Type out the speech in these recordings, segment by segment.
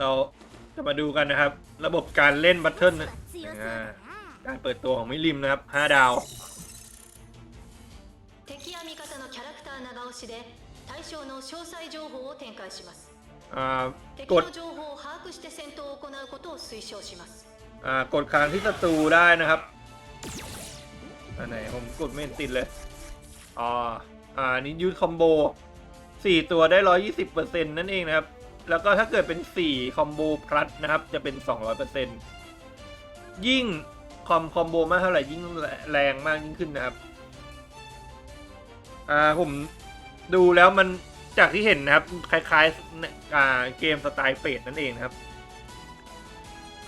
เราจะมาดูกันนะครับ ระบบการเล่นบัตเทิลการเปิดตัวของมิริมนะครับ 5 ดาวกดกดค้างที่ศัตรูได้นะครับอันไหนผมกดไม่ติดเลยอ๋ออ่านี้ยูทคอมโบ4ตัวได้ 120%นั่นเองนะครับ แล้วก็ถ้าเกิดเป็น 4 คอมโบพลัสนะครับ จะเป็น 200%ยิ่งคอมคอมโบมากเท่าไหร่ยิ่งแรงมากยิ่งขึ้นนะครับ อ่าผมดูแล้วมันจากที่เห็นนะครับ คล้ายๆอ่าเกมสไตล์เฟดนั่นเองนะครับ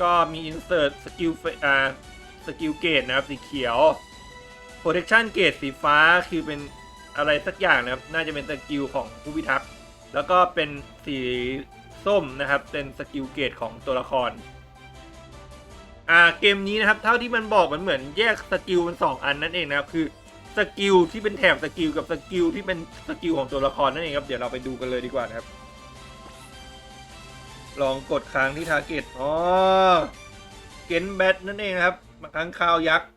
ก็มี insert skill fa- อ่า skill gate นะครับ สีเขียว protection gate สีฟ้าคือเป็นอะไรสักอย่างนะครับ น่าจะเป็นสกิลของผู้พิทักษ์ แล้วก็เป็นสีส้มนะครับ เป็นสกิลเกตของตัวละคร อ่าเกมนี้นะครับ เท่าที่มันบอกมันเหมือนแยกสกิลเป็นสองอันนั่นเองนะครับ คือสกิลที่เป็นแถบสกิลกับสกิลที่เป็นสกิลของตัวละครนั่นเองครับ เดี๋ยวเราไปดูกันเลยดีกว่านะครับ ลองกดค้างที่ทาร์เก็ตอ๋อเกนแบทนั่นเองนะครับค้างคาวยักษ์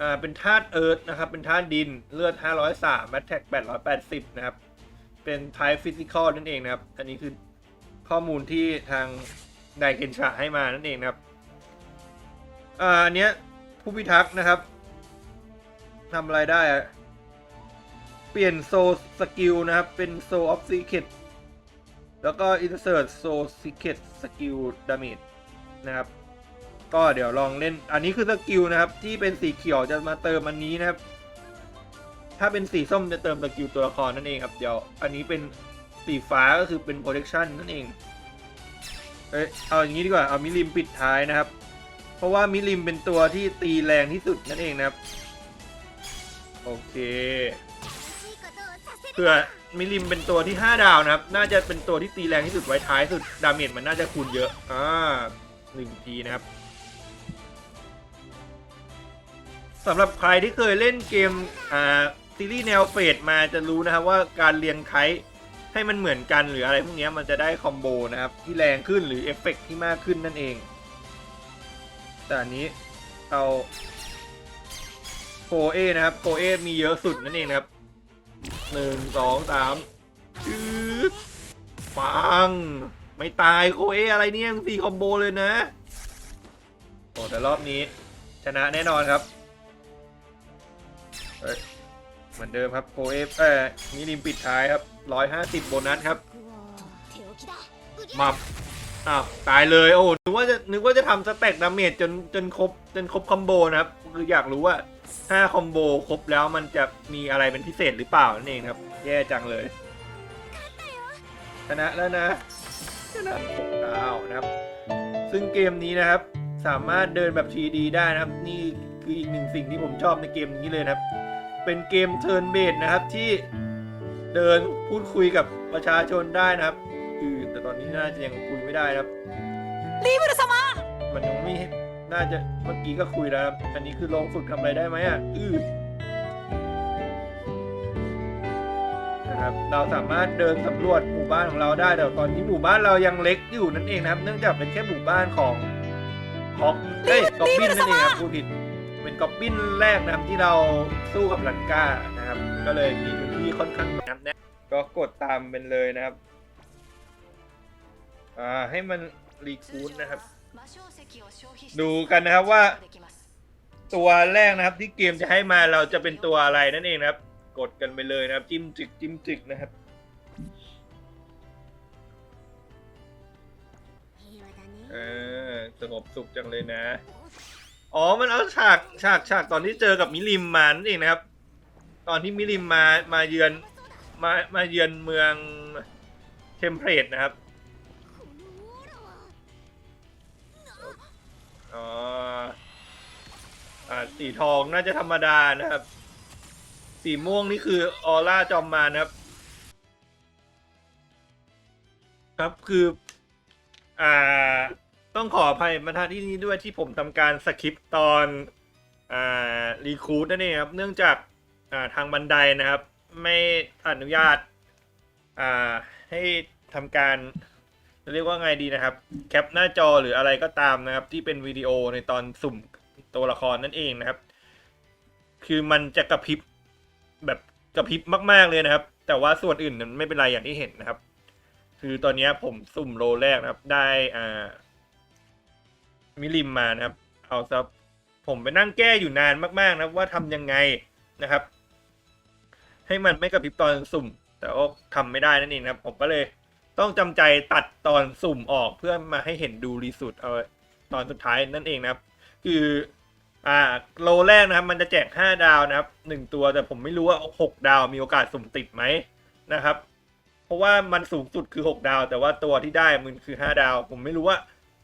อ่าเป็นธาตุเอิร์ธนะครับ เป็นธาตุดินเลือด 503แมทแท็ก880 นะครับ เป็นไทป์ฟิสิกอลนั่นเองนะครับ อันนี้คือข้อมูลที่ทางไดเกนชะให้มานั่นเองนะครับอ่าอันเนี้ยผู้พิทักษ์นะครับทำอะไรได้อะเปลี่ยนโซสกิลนะครับ เป็นโซออฟซีเคทแล้วก็ insert soul secret skill damage นะครับ ก็เดี๋ยวลองเล่นอันนี้คือสกิลนะครับ ที่เป็นสีเขียวจะมาเติมอันนี้นะครับ ถ้าเป็นสีส้มจะเติมตะกิลตัวละครนั่นเองครับ เดี๋ยว อันนี้เป็นสีฟ้าก็คือเป็น protection นั่นเอง เอ้ยเอาอย่างนี้ดีกว่า เอามิลิมปิดท้ายนะครับ เพราะว่ามิลิมเป็นตัวที่ตีแรงที่สุดนั่นเองนะครับ โอเคเผื่อมิลิมเป็นตัวที่ 5 ดาวนะครับ น่าจะเป็นตัวที่ตีแรงที่สุดไว้ท้ายสุด ดาเมจมันน่าจะคูณเยอะ อ่าหนึ่งทีนะครับสำหรับใครที่เคยเล่นเกมอ่า ซีรีส์แนวเฟดมาจะรู้นะครับว่าการเรียงไทป์ให้มันเหมือนกันหรืออะไรพวกนี้มันจะได้คอมโบนะครับที่แรงขึ้นหรือเอฟเฟกต์ที่มากขึ้นนั่นเอง แต่อันนี้เอาโคเอนะครับโคเอมีเยอะสุดนั่นเองนะครับหนึ่งสองสามจืดปัง ไม่ตายโคเออะไรเนี่ยมึงสี่คอมโบเลยนะโอ้แต่รอบนี้ ชนะแน่นอนครับ เหมือนเดิมครับโอเอฟเอ่อมิริมปิดท้ายครับร้้อยหาสิบโบนัสครับมับอ้าวตายเลยโอ้นึกว่าจะนึกว่าจะทำสเต็กดาเมจจนจนครบจนครบคอมโบนะครับคืออยากรู้ว่าถ้าคอมโบครบแล้วมันจะมีอะไรเป็นพิเศษหรือเปล่านั่นเองครับ แย่จังเลยชนะแล้วนะชนะหกดาวนะครับ ซึ่งเกมนี้นะครับ สามารถเดินแบบ 3D ได้นะครับ นี่คืออีกหนึ่งสิ่งที่ผมชอบในเกมนี้เลยนะครับ เป็นเกมเทิร์นเบดนะครับที่เดินพูดคุยกับประชาชนได้นะครับอือแต่ตอนนี้น่าจะยังคุยไม่ได้นะครับรีบสมามันยังไม่น่าจะเมื่อกี้ก็คุยแล้วครับอันนี้คือลองฝึกทำอะไรได้ไหมอะอือนะครับเราสามารถเดินสำรวจหมู่บ้านของเราได้แต่ตอนนี้หมู่บ้านเรายังเล็กอยู่นั่นเองนะครับ เนื่องจากเป็นแค่หมู่บ้านของฮอกเอ้ยกอบบินนั่นเองครับผู้ผิด เป็นกอบบินแรกนะครับที่เราสู้กับลังกานะครับ ก็เลยมีพื้นที่ค่อนข้างนับแนะก็กดตามเป็นเลยนะครับอ่าให้มันรีคูดนะครับ ดูกันนะครับว่า ตัวแรกนะครับที่เกมจะให้มาเราจะเป็นตัวอะไรนั่นเองนะครับ กดกันไปเลยนะครับ จิ้มจิกจิ้มจิกนะครับเออสงบสุขจังเลยนะ อ๋อ มันเอาฉากฉากฉากตอนที่เจอกับมิริมมานั่นเองนะครับ ตอนที่มิริมมามาเยือนมามาเยือนเมืองเทมเพลตนะครับอ๋ออ่าสีทองน่าจะธรรมดานะครับ สีม่วงนี่คือออร่าจอมมานะครับ ครับคือ อ่า ต้องขออภัยมาทางที่นี้ด้วยที่ผมทำการสคริปต์ตอนอ่ารีคูดนั่นเองครับ เนื่องจากอ่าทางบันไดนะครับ ไม่อนุญาตอ่าให้ทำการเรียกว่าไงดีนะครับ แคปหน้าจอหรืออะไรก็ตามนะครับ ที่เป็นวิดีโอในตอนสุ่มตัวละครนั่นเองนะครับ คือมันจะกระพริบแบบกระพริบมาก ๆเลยนะครับ แต่ว่าส่วนอื่นนั้นไม่เป็นไรอย่างที่เห็นนะครับ คือตอนนี้ผมสุ่มโลแรกนะครับ ได้อ่า มิลิมมานะครับ เอาซับผมไปนั่งแก้อยู่นานมาก ๆ นะว่าทำยังไงนะครับ ให้มันไม่กระพริบตอนสุ่ม แต่ก็ทำไม่ได้นั่นเองนะครับผมก็เลยต้องจำใจตัดตอนสุ่มออกเพื่อมาให้เห็นดูรีสุดเอาตอนสุดท้ายนั่นเองนะครับ คืออ่าโลแรกนะครับ มันจะแจก 5 ดาวนะครับหนึ่งตัวแต่ผมไม่รู้ว่า 6 ดาวมีโอกาสสุ่มติดไหมนะครับ เพราะว่ามันสูงสุดคือ 6 ดาว แต่ว่าตัวที่ได้มันคือ 5 ดาว ผมไม่รู้ว่า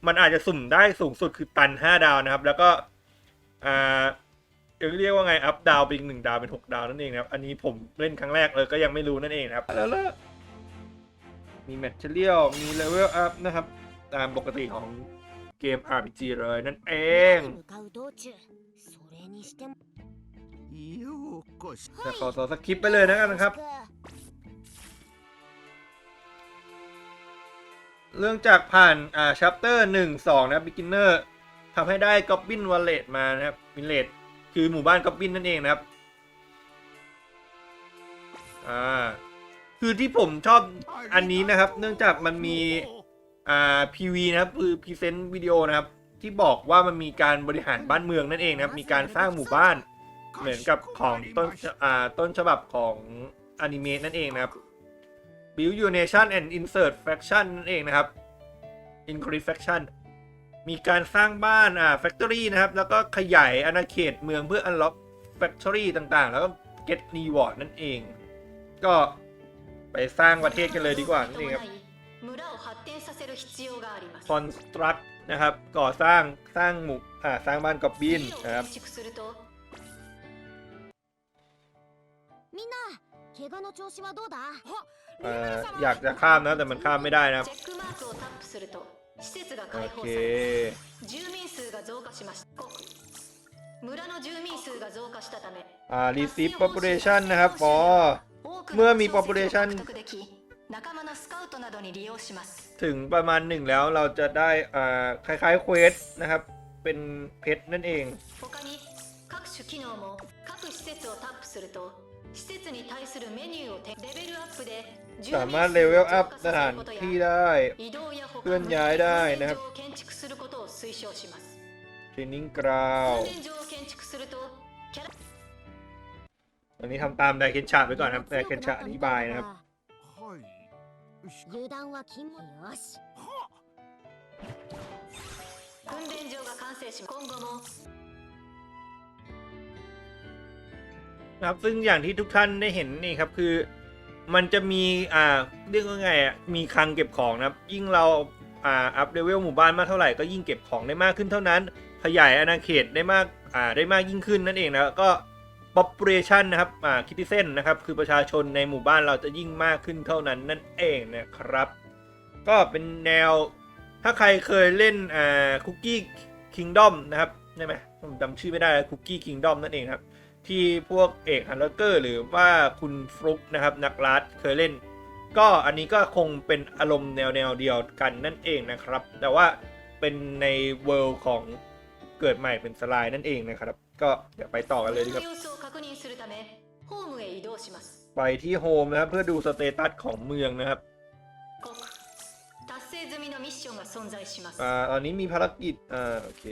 มันอาจจะสุ่มได้สูงสุดคือตันห้าดาวนะครับ แล้วก็อ่าเรียกว่าไงอัพดาวเป็นหนึ่งดาวเป็นหกดาวนั่นเองนะครับ อันนี้ผมเล่นครั้งแรกเลยก็ยังไม่รู้นั่นเองครับ แล้วมีแมทเทียลมีเลเวลอัพนะครับ ตามปกติของเกม RPG เลยนั่นเองแต่ขอสอสคริปไปเลยนะครับ เรื่องจากผ่านอ่าชัปเตอร์หนึ่งสองนะ beginner ทำให้ได้ Goblin Wallet มานะครับ Village คือหมู่บ้าน Goblin นั่นเองนะครับ อ่า คือที่ผมชอบอันนี้นะครับ เนื่องจากมันมี อ่า PV นะครับ คือ Present Video นะครับ ที่บอกว่ามันมีการบริหารบ้านเมืองนั่นเองนะครับ มีการสร้างหมู่บ้านเหมือนกับของต้นอ่าต้นฉบับของอนิเมะนั่นเองนะครับ Build Your Nation and Insert Faction นั่นเองนะครับ Increase Faction มีการสร้างบ้านอ่า Factory นะครับ แล้วก็ขยายอาณาเขตเมืองเพื่อ Unlock Factory ต่างๆ แล้วก็ Get Reward นั่นเอง ก็ไปสร้างประเทศกันเลยดีกว่านั่นเองครับ 村を発展させる必要があります Construct นะครับ ก่อสร้างสร้างหมู่อ่าสร้างบ้านกอบบิน 木を นะครับ 建築するとみんな怪我の調子はどうだ อยากจะข้ามนะแต่มันข้ามไม่ได้นะโอเคอ่า receive population นะครับพอเมื่อมี population ถึงประมาณหนึ่งแล้วเราจะได้อ่าคล้ายๆเควสนะครับ เป็นเพชรนั่นเอง 施設をタップすると施設に対するメニューをてレベルアップで住 สา 民 มารถ 数 เลเวล を อัพ 増加 ส させ ถาน ることや ที่ได้ 移動や保 เคลื่อน 管 ย้ายได้ 訓 นะ 練 ครับ 場を建築することを推奨します training ground 訓練場を建築するとキャラ อันนี้ทำตามไดเคนชาไปก่อนนะครับไดเคนชาอธิบายนะครับ はいし油断は禁物よし訓練場が完成し今後も ครับซึ่งอย่างที่ทุกท่านได้เห็นนี่ครับคือ มันจะมีอ่าเรียกว่าไงอะมีคลังเก็บของนะครับยิ่งเราอ่าอัพเลเวลหมู่บ้านมากเท่าไหร่ก็ยิ่งเก็บของได้มากขึ้นเท่านั้น ขยายอาณาเขตได้มากอ่าได้มากยิ่งขึ้นนั่นเองนะก็ population นะครับอ่าคิติเซนนะครับคือประชาชนในหมู่บ้านเราจะยิ่งมากขึ้นเท่านั้นนั่นเองนะครับ ก็เป็นแนวถ้าใครเคยเล่นอ่าคุกกี้คิงดอมนะครับใช่ไหมผมจำชื่อไม่ได้คุกกี้คิงดอมนั่นเองครับ ที่พวกเอกฮันเลอร์หรือว่าคุณฟลุกนะครับ นักลัดเคยเล่น ก็อันนี้ก็คงเป็นอารมณ์แนวแนวเดียวกันนั่นเองนะครับ แต่ว่าเป็นในเวิลด์ของเกิดใหม่เป็นสไลด์นั่นเองนะครับ ก็เดี๋ยวไปต่อกันเลยดีครับไปที่โฮมนะครับ เพื่อดูสเตตัสของเมืองนะครับอ่าตอนนี้มีภารกิจอ่าโอเค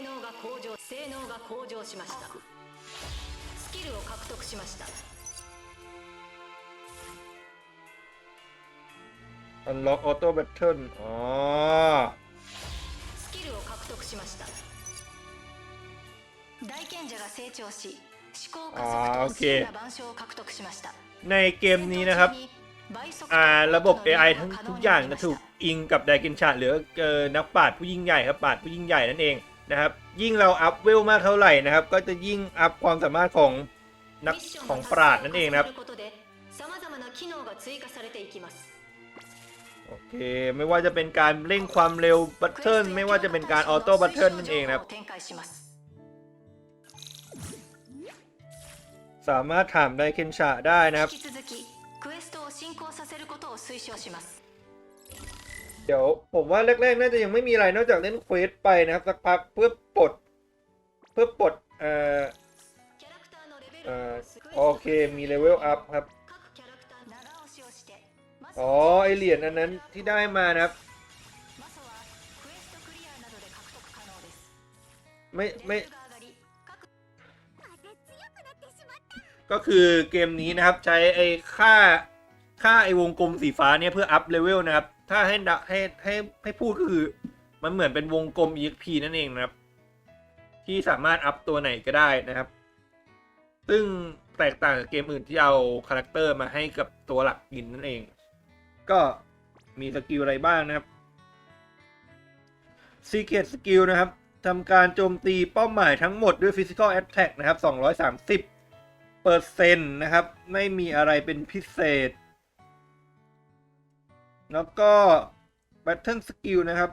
性能が向上性能が向上しましたスキルを獲得しました unlock auto battle อ๋อ スキルを獲得しました大賢者が成長し思考加速とあーオッケー自由な板書を獲得しました ในเกมนี้นะครับ อ่าระบบ AI ทั้งทุกอย่างจะถูกอิงกับไดเกนชาหรือเอ่อนักปราชญ์ผู้ยิ่งใหญ่ครับปราชญ์ผู้ยิ่งใหญ่นั่นเอง นะครับ ยิ่งเราอัพเวลมากเท่าไหร่นะครับ ก็จะยิ่งอัพความสามารถของนักของปราดนั่นเองนะครับโอเค ไม่ว่าจะเป็นการเร่งความเร็วบัตเทิลไม่ว่าจะเป็นการออโต้บัตเทิลนั่นเองนะครับ สามารถถามไดเคนชาได้นะครับ ดี๋ยวผมว่าแรกๆน่าจะยังไม่มีอะไรนอกจากเล่นเควสไปนะครับสักพักเพื่อปลดเพื่อปลดเอ่อเอ่อโอเคมีเลเวลอัพครับอ๋อไอเหรียญอันนั้นที่ได้มานะครับไม่ไม่ก็คือเกมนี้นะครับใช้ไอค่าค่าไอวงกลมสีฟ้าเนี่ยเพื่ออัพเลเวลนะครับ ถ้าให้ดะให้ให้ให้พูดก็คือ มันเหมือนเป็นวงกลม EXP นั่นเองนะครับ ที่สามารถอัพตัวไหนก็ได้นะครับ ซึ่งแตกต่างกับเกมอื่นที่เอาคาแรคเตอร์มาให้กับตัวหลักยินนั่นเอง ก็มีสกิลอะไรบ้างนะครับ Secret Skill นะครับทำการโจมตีเป้าหมายทั้งหมดด้วย Physical Attack นะครับ 230เปอร์เซ็นต์นะครับ ไม่มีอะไรเป็นพิเศษ แล้วก็ Battle Skill นะครับ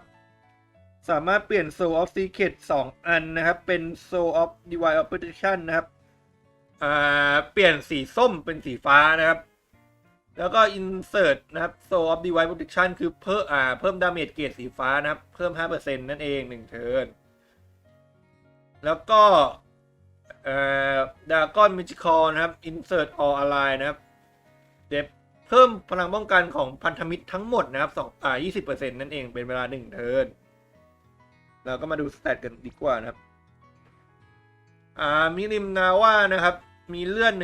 สามารถเปลี่ยน Soul of Secret 2 อันนะครับ เป็น Soul of Divine Protection นะครับอ่าเปลี่ยนสีส้มเป็นสีฟ้านะครับ แล้วก็ Insert นะครับ Soul of Divine Protection คือเพิ่มอ่าเพิ่มดาเมจเกรดสีฟ้านะครับ เพิ่ม 5%นั่นเอง 1 เทิร์นแล้วก็ดากอนมิจิคอนะครับ insert all ally นะครับเดี๋ยว เพิ่มพลังป้องกันของพันธมิตรทั้งหมดนะครับสองอ่ายี่สิบเปอร์เซ็นต์นั่นเองเป็นเวลาหนึ่งเทิร์นเราก็มาดูสเตตกันดีกว่านะครับ อ่ามิริมนาว่านะครับ มีเลื่อน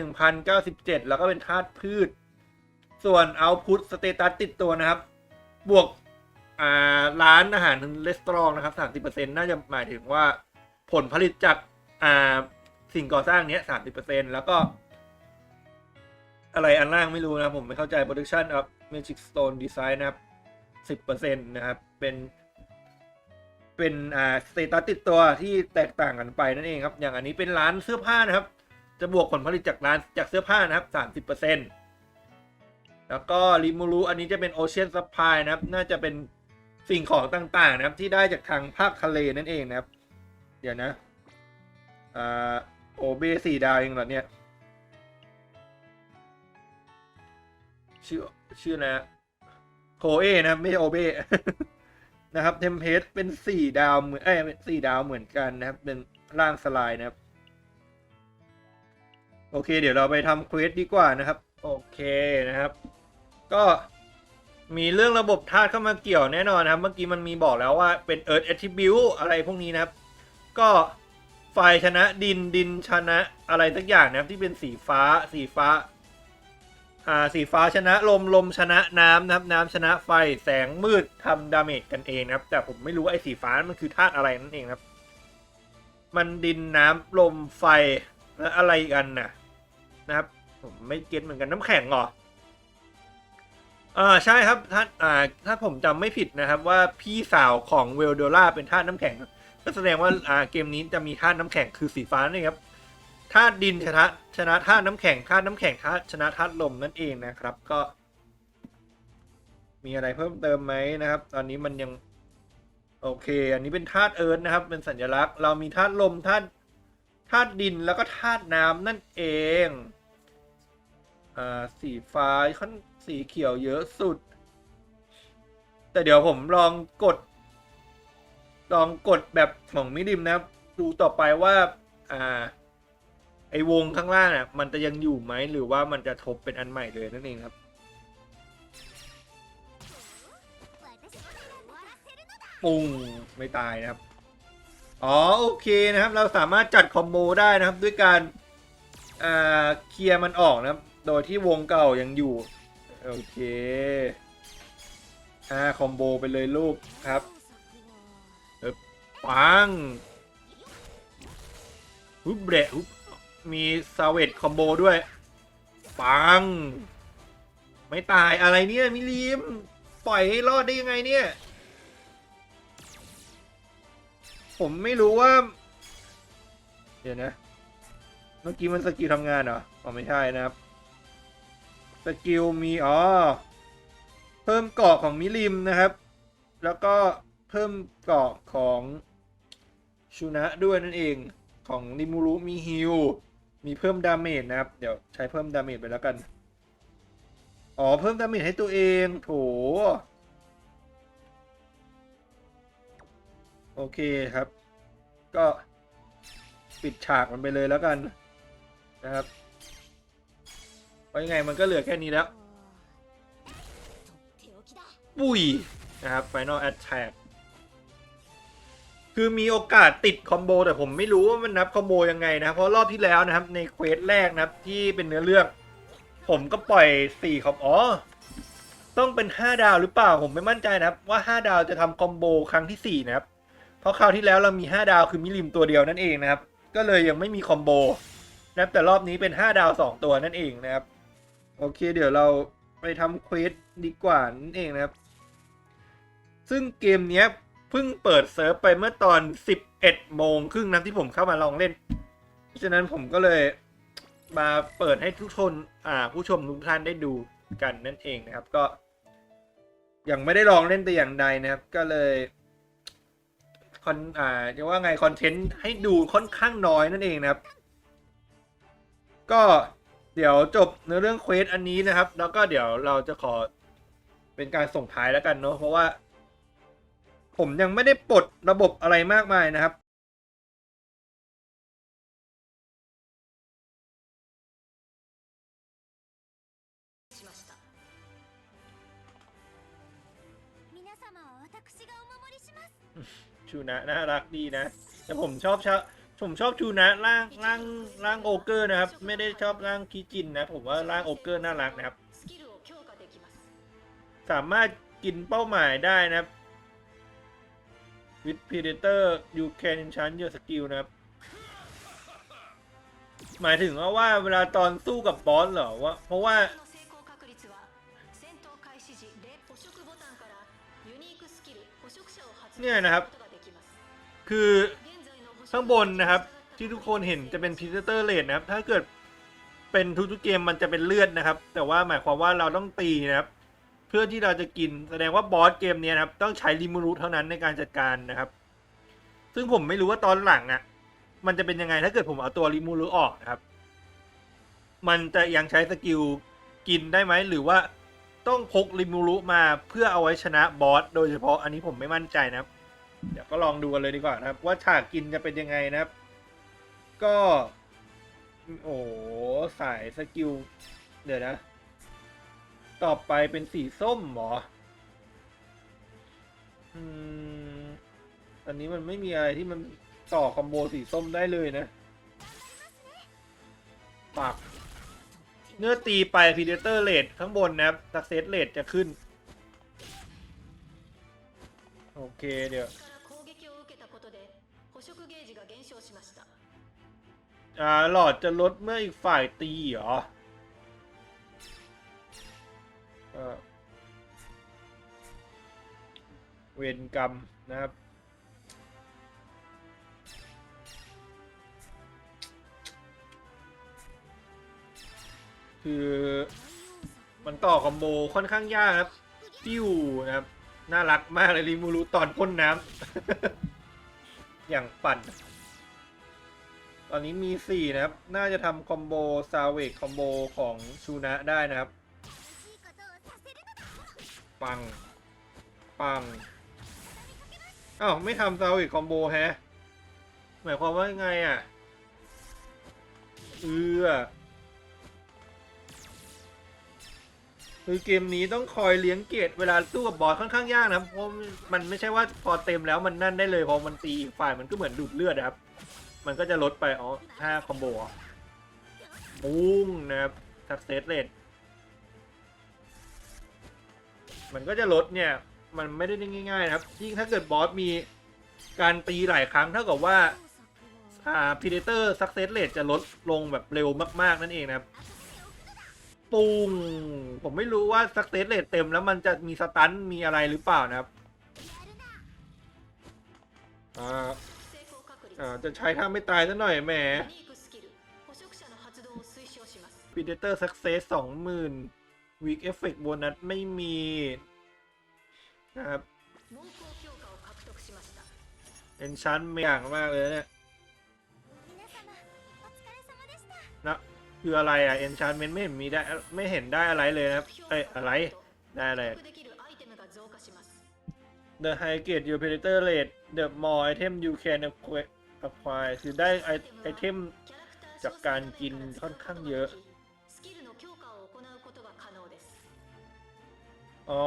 1,097แล้วก็เป็นธาตุพืช ส่วนเอาพุทสเตตัสติดตัวนะครับ บวกอ่าร้านอาหารเลสตรองนะครับ30%น่าจะหมายถึงว่าผลผลิตจากอ่าสิ่งก่อสร้างเนี้ย30%แล้วก็ อะไรอันล่างไม่รู้นะผมไม่เข้าใจ production of magic stone design นะครับ 10%นะครับ เป็น เป็นอ่าสเตตัสติดตัวที่แตกต่างกันไปนั่นเองครับ อย่างอันนี้เป็นร้านเสื้อผ้านะครับ จะบวกผลผลิตจากร้านจากเสื้อผ้านะครับ 30%แล้วก็ริมูรุอันนี้จะเป็น ocean supply นะครับ น่าจะเป็นสิ่งของต่างๆ นะครับ ที่ได้จากทางภาคทะเลนั่นเองนะครับ เดี๋ยวนะอ่าโอเบสี่ดาวเองเหรอเนี่ย ชื่อชื่ออะไรนะโคเอนะครับไม่ใช่โอเบนะครับเทมเพลตเป็นสี่ดาวเหมือนเอ้ยเป็นสี่ดาวเหมือนกันนะครับ เป็นร่างสลายนะครับ โอเค เดี๋ยวเราไปทำเควสดีกว่านะครับ โอเคนะครับ ก็มีเรื่องระบบธาตุเข้ามาเกี่ยวแน่นอนนะครับ เมื่อกี้มันมีบอกแล้วว่าเป็น Earth Attribute อะไรพวกนี้นะครับ ก็ฝ่ายชนะดินดินชนะอะไรสักอย่างนะครับที่เป็นสีฟ้าสีฟ้า อ่าสีฟ้าชนะลมลมชนะน้ำนะครับน้ำชนะไฟแสงมืดทำดาเมจกันเองนะครับ แต่ผมไม่รู้ไอ้สีฟ้ามันคือธาตุอะไรนั่นเองครับ มันดินน้ำลมไฟและอะไรกันน่ะนะครับ ผมไม่เก็ตเหมือนกันน้ำแข็งเหรออ่าใช่ครับถ้าอ่าถ้าผมจำไม่ผิดนะครับ ว่าพี่สาวของเวลโดล่าเป็นธาตุน้ำแข็ง ก็แสดงว่าอ่าเกมนี้จะมีธาตุน้ำแข็งคือสีฟ้านี่ครับ ธาตุดินชนะชนะธาตุน้ำแข็งธาตุน้ำแข็งธาตุชนะธาตุลมนั่นเองนะครับ ก็ มีอะไรเพิ่มเติมไหมนะครับ ตอนนี้มันยัง โอเค อันนี้เป็นธาตุเอิร์ธนะครับ เป็นสัญลักษณ์เรามีธาตุลมธาตุธาตุดินแล้วก็ธาตุน้ำนั่นเองอ่าสีฟ้าค่อนสีเขียวเยอะสุด แต่เดี๋ยวผมลองกด ลองกดแบบของมิริมนะครับ ดูต่อไปว่า อ่า ไอวงข้างล่างน่ะมันจะยังอยู่ไหมหรือว่ามันจะทบเป็นอันใหม่เลยนั่นเองครับ ปุ้งไม่ตายนะครับ อ๋อโอเคนะครับ เราสามารถจัดคอมโบได้นะครับ ด้วยการอ่าเคลียร์มันออกนะครับ โดยที่วงเก่ายังอยู่ โอเคอ่าคอมโบไปเลยลูกครับปังฮุบเบรฮุบ มีซาเวตคอมโบด้วย ปัง ไม่ตายอะไรเนี่ยมิลิม ปล่อยให้รอดได้ยังไงเนี่ย ผมไม่รู้ว่า เดี๋ยวนะ เมื่อกี้มันสกิลทำงานเหรออ๋อไม่ใช่นะครับ สกิลมี อ๋อ เพิ่มเกาะของมิลิมนะครับ แล้วก็เพิ่มเกาะของชูนะด้วยนั่นเองของริมูรุมีฮิล มีเพิ่มดาเมจนะครับ เดี๋ยวใช้เพิ่มดาเมจไปแล้วกัน อ๋อ เพิ่มดาเมจให้ตัวเอง โถ โอเคครับ ก็ปิดฉากมันไปเลยแล้วกันนะครับเพราะยังไงมันก็เหลือแค่นี้แล้ว ปุ้ยนะครับ Final Attack คือมีโอกาสติดคอมโบแต่ผมไม่รู้ว่ามันนับคอมโบยังไงนะเพราะรอบที่แล้วนะครับในเควสแรกนะครับที่เป็นเนื้อเรื่อง ผมก็ปล่อย4คอมอ๋อต้องเป็น 5 ดาวหรือเปล่าผมไม่มั่นใจนะครับ ว่า 5 ดาวจะทำคอมโบครั้งที่ 4 นะครับ เพราะคราวที่แล้วเรามี 5 ดาวคือมิลิมตัวเดียวนั่นเองนะครับ ก็เลยยังไม่มีคอมโบนะครับแต่รอบนี้เป็น 5 ดาว 2 ตัวนั่นเองนะครับ โอเค เดี๋ยวเราไปทำเควสดีกว่านั่นเองนะครับ ซึ่งเกมเนี้ย พิ่งเปิดเซิร์ฟไปเมื่อตอน 11 โมงครึ่งนะที่ผมเข้ามาลองเล่น ฉะนั้นผมก็เลยมาเปิดให้ทุกคนอ่า ผู้ชมทุกท่านได้ดูกันนั่นเองนะครับก็ ยังไม่ได้ลองเล่นแต่อย่างใดนะครับ ก็เลยคอนอ่าจะว่าไงคอนเทนต์ให้ดูค่อนข้างน้อยนั่นเองนะครับ ก็เดี๋ยวจบในเรื่องเควสอันนี้นะครับ แล้วก็เดี๋ยวเราจะขอเป็นการส่งท้ายแล้วกันเนาะเพราะว่า ผมยังไม่ได้ปลดระบบอะไรมากมายนะครับชูนะน่ารักดีนะ แต่ผมชอบชผมชอบชูนะร่างร่างร่างโอเกอร์นะครับ ไม่ได้ชอบร่างคีจินนะ ผมว่าร่างโอเกอร์น่ารักนะครับ สามารถกินเป้าหมายได้นะครับ with predator you can enchant your skill นะครับ หมายถึงว่าว่าเวลาตอนสู้กับบอสเหรอว่าเพราะว่า เนี่ยนะครับ คือข้างบนนะครับ ที่ทุกคนเห็นจะเป็นพีเดเตอร์เลดนะครับ ถ้าเกิดเป็นทุกๆเกมมันจะเป็นเลือดนะครับ แต่ว่าหมายความว่าเราต้องตีนะครับ พื่อที่เราจะกินแสดงว่าบอสเกมนี้นะครับ ต้องใช้ลิมูรุเท่านั้นในการจัดการนะครับ ซึ่งผมไม่รู้ว่าตอนหลังอะ่ะ มันจะเป็นยังไงถ้าเกิดผมเอาตัวลิมูรุออกนะครับ มันจะยังใช้สกิลกินได้ไหมหรือว่าต้องพกลิมูรุมาเพื่อเอาไว้ชนะบอสโดยเฉพาะอันนี้ผมไม่มั่นใจนะครับ เดี๋ยวก็ลองดูกันเลยดีกว่านะครับ ว่าฉากกินจะเป็นยังไงนะครับ ก็ โอ้สายสกิลเดี๋ยวนะ ต่อไปเป็นสีส้มหรออันนี้มันไม่มีอะไรที่มันต่อคอมโบสีส้มได้เลยนะ ปาก เนื้อตีไปพีเดเตอร์เลดข้างบนนะครับสักเซสเลดจะขึ้น โอเคเดี๋ยวอ่าหลอดจะลดเมื่ออีกฝ่ายตีเหรอ เอ่อเวรกรรมนะครับ คือมันต่อคอมโบค่อนข้างยากครับ ปิ้วนะครับ น่ารักมากเลยริมูรุตอนพ่นน้ำ อย่างปั่น ตอนนี้มี 4 นะครับ น่าจะทำคอมโบซาเวกคอมโบของชูนะได้นะครับ ปัง ปังอ้าวไม่ทำซาเวกคอมโบแฮะ หมายความว่าไงอะ เออคือเกมนี้ต้องคอยเลี้ยงเกตเวลาสู้กับบอสค่อนข้างยากนะครับเพราะมันไม่ใช่ว่าพอเต็มแล้วมันนั่นได้เลยพอมันตีอีกฝ่ายมันก็เหมือนดูดเลือดนะครับ มันก็จะลดไปอ๋อถ้าคอมโบอะปุ้งนะครับสักเซสเลท มันก็จะลดเนี่ย มันไม่ได้ง่ายๆนะครับ ยิ่งถ้าเกิดบอสมีการตีหลายครั้งเท่ากับว่าอ่าพีเดเตอร์ซักเซสเลทจะลดลงแบบเร็วมากๆ นั่นเองนะครับปุงผมไม่รู้ว่าซักเซสเลทเต็มแล้วมันจะมีสตันมีอะไรหรือเปล่านะครับอ่าอ่าจะใช้ถ้าไม่ตายซะหน่อยแหมพีเดเตอร์ซักเซสสองหมื่น วีคเอฟเฟกต์โบนัสไม่มีนะครับเอนชันไม่อย่างมากเลยเนี่ยนะคืออะไรอะเอนชันเมนไม่เห็นมีได้ไม่เห็นได้อะไรเลยนะครับเอ้ยอะไรได้อะไร The high grade your predator rate the more item you can acquire คือได้ไอเทมจากการกินค่อนข้างเยอะ อ๋อ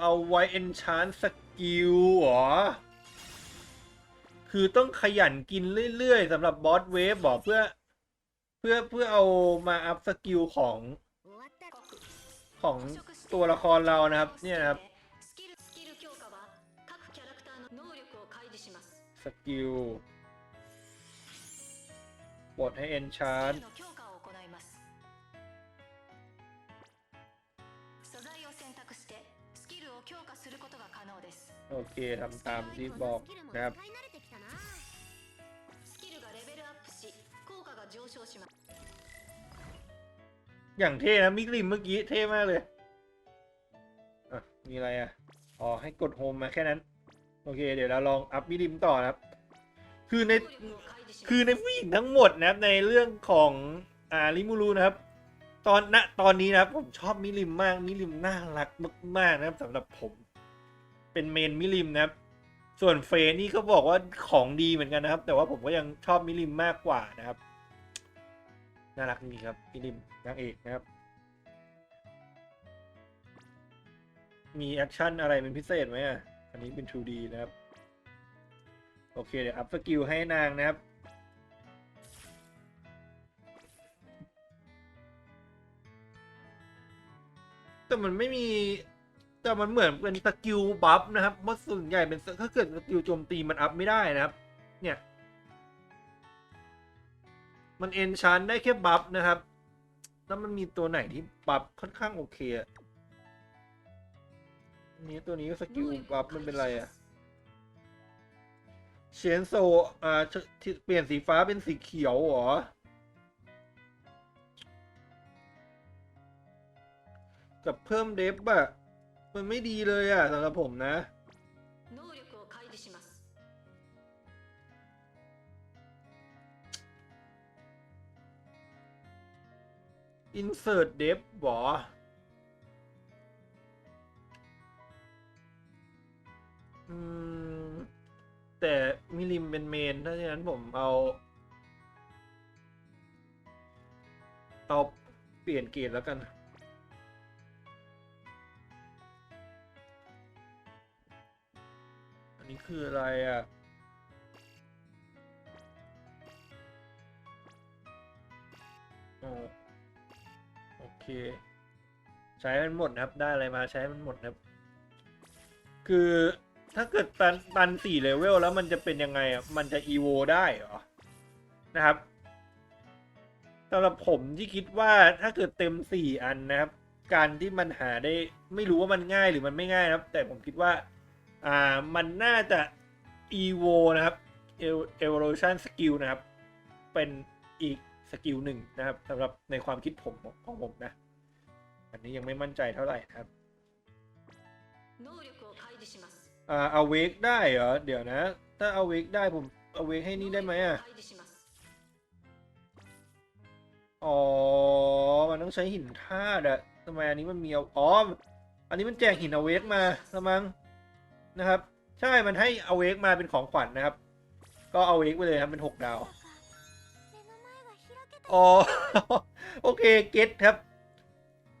เอาไว้ enchant สกิลหรอ คือต้องขยันกินเรื่อย ๆสำหรับบอสเวฟบอกเพื่อ เพื่อเพื่อเอามาอัพสกิลของของตัวละครเรานะครับ เนี่ยครับ สกิล บดให้ enchant 可能です โอเคทำตามที่บอก スキルも นะครับ 使い慣れてきたなスキルがレベルアップし効果が上昇します อย่างเท่นะ มิกลิมเมื่อกี้เท่มากเลย อ่ะ มีอะไรอ่ะ อ๋อ ให้กดโฮมมาแค่นั้น โอเค เดี๋ยวเราลองอัพมิลิมต่อนะครับ คือใน 能力を開示します คือในผู้หญิงทั้งหมดนะครับ ในเรื่องของอ่าลิมูรูนะครับ ตอนณตอนนี้นะครับ ผมชอบมิลิมมาก มิลิมน่ารักมากๆนะครับสำหรับผม เป็นเมนมิลิมนะครับ ส่วนเฟนี่ก็บอกว่าของดีเหมือนกันนะครับ แต่ว่าผมก็ยังชอบมิลิมมากกว่านะครับ น่ารักดีครับมิลิมนางเอกนะครับ มีแอคชั่นอะไรเป็นพิเศษไหมอะ อันนี้เป็น 2D นะครับ โอเคเดี๋ยวอัพสกิลให้นางนะครับแต่มันไม่มี แต่มันเหมือนเป็นสกิลบัฟนะครับเพราะส่วนใหญ่เป็นถ้าเกิดสกิลโจมตีมันอัพไม่ได้นะครับ เนี่ย มันเอนชานได้แค่บัฟนะครับ แล้วมันมีตัวไหนที่บัฟค่อนข้างโอเคอะนี้ตัวนี้สกิลบัฟมันเป็นอะไรอะเชนโซอ่าที่เปลี่ยนสีฟ้าเป็นสีเขียวเหรอกับเพิ่มเดฟอะ มันไม่ดีเลยอะสำหรับผมนะอินเสิร์ตเดฟหรอแต่มิลิมเป็นเมนถ้าฉะนั้นผมเอา เอาเปลี่ยนเกียรดแล้วกัน นนี้คืออะไรอะอ๋อโอเค ใช้มันหมดนะครับ ได้อะไรมาใช้มันหมดนะครับ คือถ้าเกิดตันตันสี่เลเวลแล้วมันจะเป็นยังไงอะ มันจะอีโวได้เหรอ นะครับสำหรับผมที่คิดว่าถ้าเกิดเต็มสี่อันนะครับ การที่มันหาได้ไม่รู้ว่ามันง่ายหรือมันไม่ง่ายนะครับ แต่ผมคิดว่า่ามันน่าจะ EVO นะครับ Evolution Skill นะครับ เป็นอีกสกิลหนึ่งนะครับสำหรับในความคิดผมของผมนะ อันนี้ยังไม่มั่นใจเท่าไหร่ครับอาเอาเวกได้เหรอ เดี๋ยวนะ ถ้าเอาเวกได้ผมเอาเวกให้นี่ได้ไหมอะอ๋อ มันต้องใช้หินธาตุอะทำไมอันนี้มันมีเอาอ๋อ อันนี้มันแจกหินเอาเวกมาละมั้ง นะครับ ใช่มันให้เอาเวกมาเป็นของขวัญนนะครับ ก็เอาเวกไปเลยครับเป็นหกดาวอ๋อโอเคเก็ตครับ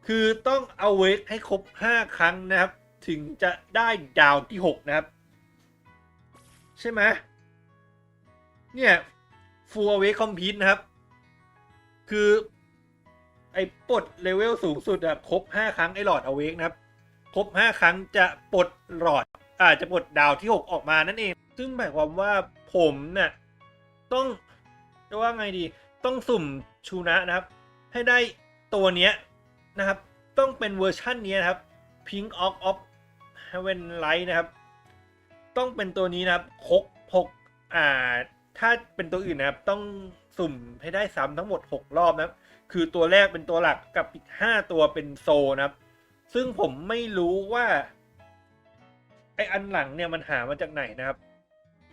คือต้องเอาเวกให้ครบห้าครั้งนะครับ ถึงจะได้ดาวที่หกนะครับ ใช่ไหมเนี่ยฟูลเวกคอมพิวต์นะครับ คือไอ้ปลดเลเวลสูงสุดอะครบ 5 ครั้ง ไอ้หลอดอเวกนะครับ ครบ 5 ครั้งจะปลดหลอด อาจจะปลดดาวที่หกออกมานั่นเอง ซึ่งหมายความว่าผมเนี่ยต้องจะว่าไงดีต้องสุ่มชูนะนะครับ ให้ได้ตัวเนี้ยนะครับ ต้องเป็นเวอร์ชั่นเนี้ยนะครับ Pink of of Heaven Light นะครับ ต้องเป็นตัวนี้นะครับคกหกอ่า ถ้าเป็นตัวอื่นนะครับ ต้องสุ่มให้ได้ซ้ำทั้งหมด 6 รอบนะครับ คือตัวแรกเป็นตัวหลักกับอีก 5 ตัวเป็นโซนะครับ ซึ่งผมไม่รู้ว่า ไออันหลังเนี่ยมันหามาจากไหนนะครับ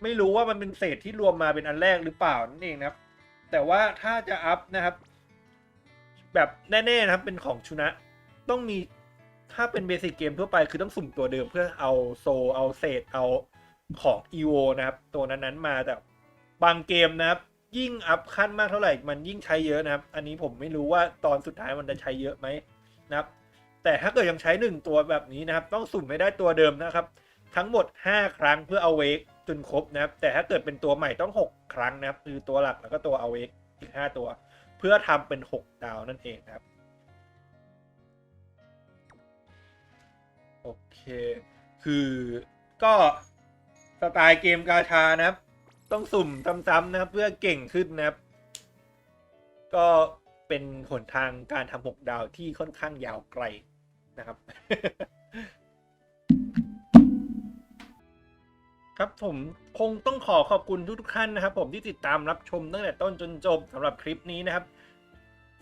ไม่รู้ว่ามันเป็นเศษที่รวมมาเป็นอันแรกหรือเปล่านั่นเองนะครับ แต่ว่าถ้าจะอัพนะครับ แบบแน่ๆนะครับเป็นของชุนะ ต้องมีถ้าเป็นเบสิกเกมทั่วไปคือต้องสุ่มตัวเดิมเพื่อเอาโซเอาเศษเอาของ EVO นะครับ ตัวนั้นๆมาแต่บางเกมนะครับ ยิ่งอัพขั้นมากเท่าไหร่ มันยิ่งใช้เยอะนะครับ อันนี้ผมไม่รู้ว่าตอนสุดท้ายมันจะใช้เยอะไหมนะครับ แต่ถ้าเกิดยังใช้หนึ่งตัวแบบนี้นะครับ ต้องสุ่มไม่ได้ตัวเดิมนะครับ ทั้งหมด 5 ครั้งเพื่อเอาเวกจนครบนะครับ แต่ถ้าเกิดเป็นตัวใหม่ต้อง 6 ครั้งนะครับ คือตัวหลักแล้วก็ตัวเอาเวกอีก 5 ตัว เพื่อทำเป็น 6 ดาวนั่นเองนะครับ โอเค คือก็สไตล์เกมกาชานะครับ ต้องสุ่มซ้ำๆนะครับ เพื่อเก่งขึ้นนะครับ ก็เป็นหนทางการทำหกดาวที่ค่อนข้างยาวไกลนะครับ ครับผมคงต้องขอขอบคุณทุกๆท่านนะครับ ผมที่ติดตามรับชมตั้งแต่ต้นจนจบสำหรับคลิปนี้นะครับ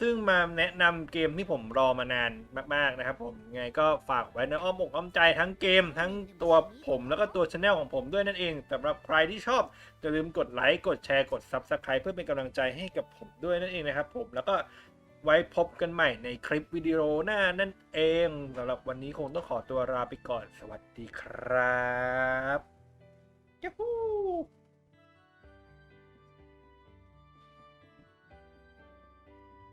ซึ่งมาแนะนำเกมที่ผมรอมานานมากๆนะครับ ผมไงก็ฝากไว้ในอ้อมอกอ้อมใจทั้งเกม ทั้งตัวผมแล้วก็ตัวช anel ของผมด้วยนั่นเองสำหรับใครที่ชอบอย่าลืมกดไลค์กดแชร์กด Subscribe เพื่อเป็นกำลังใจให้กับผมด้วยนั่นเองนะครับ ผมแล้วก็ไว้พบกันใหม่ในคลิปวิดีโอหน้านั่นเองสำหรับวันนี้คงต้องขอตัวลาไปก่อนสวัสดีครับ Yahoo!